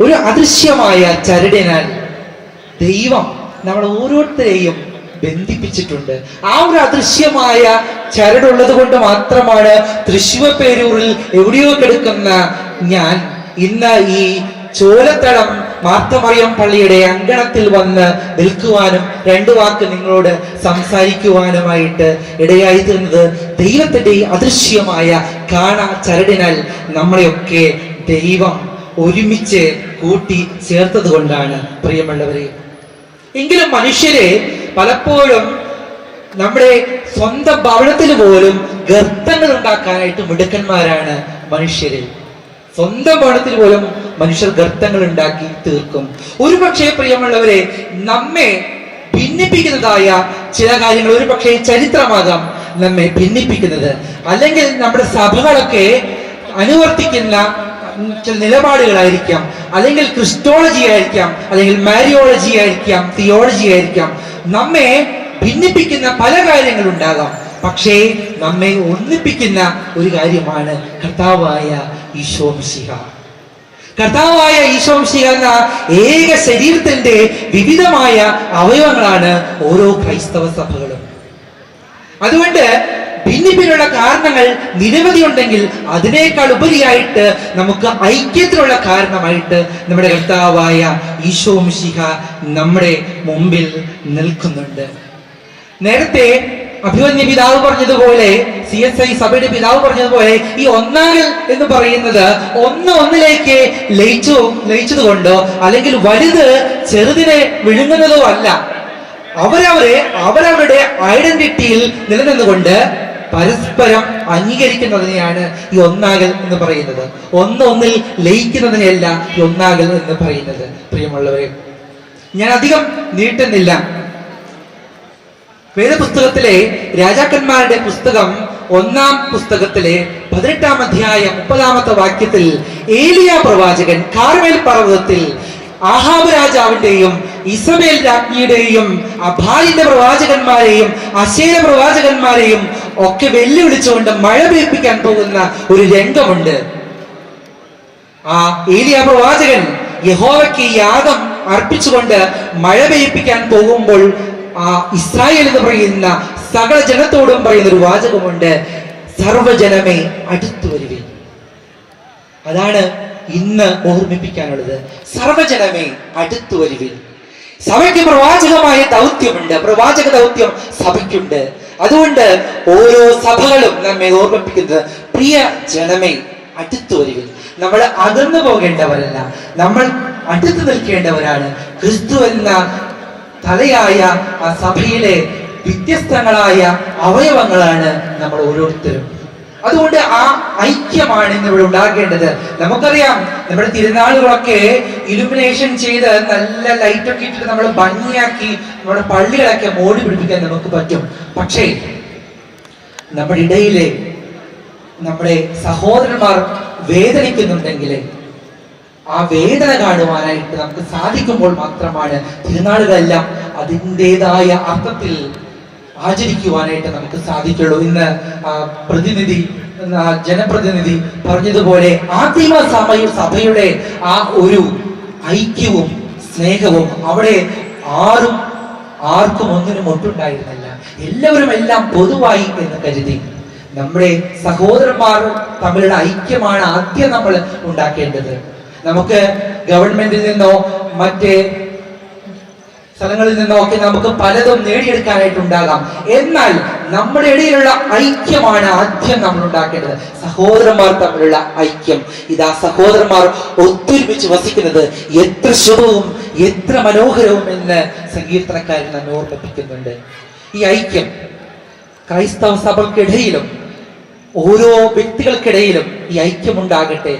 ഒരു അദൃശ്യമായ ചരടിനാൽ ദൈവം നമ്മൾ ഓരോരുത്തരെയും ബന്ധിപ്പിച്ചിട്ടുണ്ട്. ആ ഒരു അദൃശ്യമായ ചരടുള്ളത് കൊണ്ട് മാത്രമാണ് തൃശ്ശൂർ പേരൂരിൽ എവിടെയോ കിടക്കുന്ന ഞാൻ ഇന്ന് ഈ ചോലത്തളം മാർത്തമറിയം പള്ളിയുടെ അങ്കണത്തിൽ വന്ന് നിൽക്കുവാനും രണ്ടു വാക്ക് നിങ്ങളോട് സംസാരിക്കുവാനുമായിട്ട് ഇടയായി തീർന്നത് ദൈവത്തിന്റെ അദൃശ്യമായ കാണ ചരടിനാൽ നമ്മളെയൊക്കെ ദൈവം ഒരുമിച്ച് കൂട്ടി ചേർത്തത് കൊണ്ടാണ് പ്രിയമുള്ളവരെ. എങ്കിലും മനുഷ്യരെ പലപ്പോഴും നമ്മുടെ സ്വന്തം ഭവനത്തിൽ പോലും ഗർത്തങ്ങൾ ഉണ്ടാക്കാനായിട്ട് മിടുക്കന്മാരാണ് മനുഷ്യര്. സ്വന്തം ഭവനത്തിൽ പോലും മനുഷ്യർ ഗർത്തങ്ങൾ ഉണ്ടാക്കി തീർക്കും. ഒരു പക്ഷേ പ്രിയമുള്ളവരെ നമ്മെ ഭിന്നിപ്പിക്കുന്നതായ ചില കാര്യങ്ങൾ ഒരു പക്ഷേ ചരിത്രമാകാം നമ്മെ ഭിന്നിപ്പിക്കുന്നത്. അല്ലെങ്കിൽ നമ്മുടെ സഭകളൊക്കെ അനുവർത്തിക്കുന്ന ചില നിലപാടുകളായിരിക്കാം. അല്ലെങ്കിൽ ക്രിസ്റ്റോളജി ആയിരിക്കാം അല്ലെങ്കിൽ മാരിയോളജി ആയിരിക്കാം തിയോളജി ആയിരിക്കാം. നമ്മെ ഭിന്നിപ്പിക്കുന്ന പല കാര്യങ്ങളുണ്ടാകാം. പക്ഷേ നമ്മെ ഒന്നിപ്പിക്കുന്ന ഒരു കാര്യമാണ് കർത്താവായ ഈശോ മിശിഹ. കർത്താവായ ഈശോ മിശിഹ എന്ന ഏക ശരീരത്തിന്റെ വിവിധമായ അവയവങ്ങളാണ് ഓരോ ക്രൈസ്തവ സഭകളും. അതുകൊണ്ട് ഭിന്നിപ്പിനുള്ള കാരണങ്ങൾ നിരവധി ഉണ്ടെങ്കിൽ അതിനേക്കാൾ ഉപരിയായിട്ട് നമുക്ക് ഐക്യത്തിനുള്ള കാരണമായിട്ട് നമ്മുടെ കർത്താവായ ഈശോ മിശിഹ നമ്മുടെ മുമ്പിൽ നിൽക്കുന്നുണ്ട്. നേരത്തെ അഭിമന്യ പിതാവ് പറഞ്ഞതുപോലെ സി എസ് ഐ സഭയുടെ പിതാവ് പറഞ്ഞതുപോലെ ഈ ഒന്നാകൽ എന്ന് പറയുന്നത് ഒന്ന് ഒന്നിലേക്ക് ലയിച്ചു ലയിച്ചത് കൊണ്ടോ അല്ലെങ്കിൽ വലുത് ചെറുതിനെ വിഴുങ്ങുന്നതോ അല്ല. അവരവരെ അവരവരുടെ ഐഡന്റിറ്റിയിൽ നിലനിന്നുകൊണ്ട് പരസ്പരം അംഗീകരിക്കുന്നതിനെയാണ് ഈ ഒന്നാകൽ എന്ന് പറയുന്നത്. ഒന്നൊന്നിൽ ലയിക്കുന്നതിനെയല്ല ഈ ഒന്നാകൽ എന്ന് പറയുന്നത്. പ്രിയമുള്ളവരെ ഞാൻ അധികം നീട്ടുന്നില്ല. വേദപുസ്തകത്തിലെ രാജാക്കന്മാരുടെ പുസ്തകം ഒന്നാം പുസ്തകത്തിലെ പതിനെട്ടാം അധ്യായ മുപ്പതാമത്തെ വാക്യത്തിൽ ഏലിയ പ്രവാചകൻ കാർമേൽ പർവതത്തിൽ ആഹാബ് രാജാവിന്റെയും ഇസബേൽ രാജ്ഞിയുടെയും അഭാലിന്റെ പ്രവാചകന്മാരെയും അശേല പ്രവാചകന്മാരെയും ഒക്കെ വെല്ലുവിളിച്ചുകൊണ്ട് മഴ പെയ്പ്പിക്കാൻ പോകുന്ന ഒരു രംഗമുണ്ട്. ആ ഏലിയ പ്രവാചകൻ യഹോവയ്ക്ക് യാഗം അർപ്പിച്ചുകൊണ്ട് മഴ പെയ്പ്പിക്കാൻ പോകുമ്പോൾ ആ ഇസ്രായേൽ എന്ന് പറയുന്ന സകല ജനത്തോടും പറയുന്ന ഒരു വാചകമുണ്ട് സർവജനമേ അടുത്തു വരുവേ അതാണ് ഇന്ന് ഓർമ്മിപ്പിക്കാനുള്ളത്. സർവജനമേ അടുത്തു വരുവിൻ. സഭയ്ക്ക് പ്രവാചകമായ ദൗത്യമുണ്ട്. പ്രവാചക ദൗത്യം സഭയ്ക്കുണ്ട്. അതുകൊണ്ട് ഓരോ സഭകളും നമ്മെ ഓർമ്മിപ്പിക്കുന്നത് പ്രിയ ജനമേ അടുത്തു വരിക. നമ്മൾ അകന്നു പോകേണ്ടവരല്ല. നമ്മൾ അടുത്തു നിൽക്കേണ്ടവരാണ്. ക്രിസ്തു എന്ന തലയായ ആ സഭയിലെ വ്യത്യസ്തങ്ങളായ അവയവങ്ങളാണ് നമ്മൾ ഓരോരുത്തരും. അതുകൊണ്ട് ആ ഐക്യമാണ് ഇന്ന് ഇവിടെ ഉണ്ടാകേണ്ടത്. നമുക്കറിയാം നമ്മുടെ തിരുനാളുകളൊക്കെ ഇലുമിനേഷൻ ചെയ്ത് നല്ല ലൈറ്റൊക്കെ ഇട്ടിട്ട് നമ്മൾ ഭംഗിയാക്കി നമ്മുടെ പള്ളികളൊക്കെ മോടി പിടിപ്പിക്കാൻ നമുക്ക് പറ്റും. പക്ഷേ നമ്മുടെ ഇടയിലെ നമ്മുടെ സഹോദരന്മാർ വേദനിക്കുന്നുണ്ടെങ്കിൽ ആ വേദന കാണുവാനായിട്ട് നമുക്ക് സാധിക്കുമ്പോൾ മാത്രമാണ് തിരുനാളുകളെല്ലാം അതിന്റെതായ അർത്ഥത്തിൽ ആചരിക്കുവാനായിട്ട് നമുക്ക് സാധിക്കുള്ളൂ. ഇന്ന് പ്രതിനിധി ജനപ്രതിനിധി പറഞ്ഞതുപോലെ ആദിമ സമയ സഭയുടെ ആ ഒരു ഐക്യവും സ്നേഹവും അവിടെ ആരും ആർക്കും ഒന്നിനും ഒട്ടുണ്ടായിരുന്നില്ല. എല്ലാവരും എല്ലാം പൊതുവായി എന്ന് കരുതി. നമ്മുടെ സഹോദരന്മാർ തമ്മിലുള്ള ഐക്യമാണ് ആദ്യം നമ്മൾ ഉണ്ടാക്കേണ്ടത്. നമുക്ക് ഗവൺമെന്റിൽ നിന്നോ മറ്റേ സ്ഥലങ്ങളിൽ നിന്നൊക്കെ നമുക്ക് പലതും നേടിയെടുക്കാനായിട്ടുണ്ടാകാം. എന്നാൽ നമ്മുടെ ഇടയിലുള്ള ഐക്യമാണ് ആദ്യം നമ്മൾ ഉണ്ടാക്കേണ്ടത്. സഹോദരന്മാർ തമ്മിലുള്ള ഐക്യം. ഇതാ സഹോദരന്മാർ ഒത്തൊരുമിച്ച് വസിക്കുന്നത് എത്ര ശുഭവും എത്ര മനോഹരവും എന്ന് സങ്കീർത്തനക്കാരൻ നമ്മെ ഓർമ്മിപ്പിക്കുന്നുണ്ട്. ഈ ഐക്യം ക്രൈസ്തവ സഭകൾക്കിടയിലും ഓരോ വ്യക്തികൾക്കിടയിലും ഈ ഐക്യമുണ്ടാകട്ടെ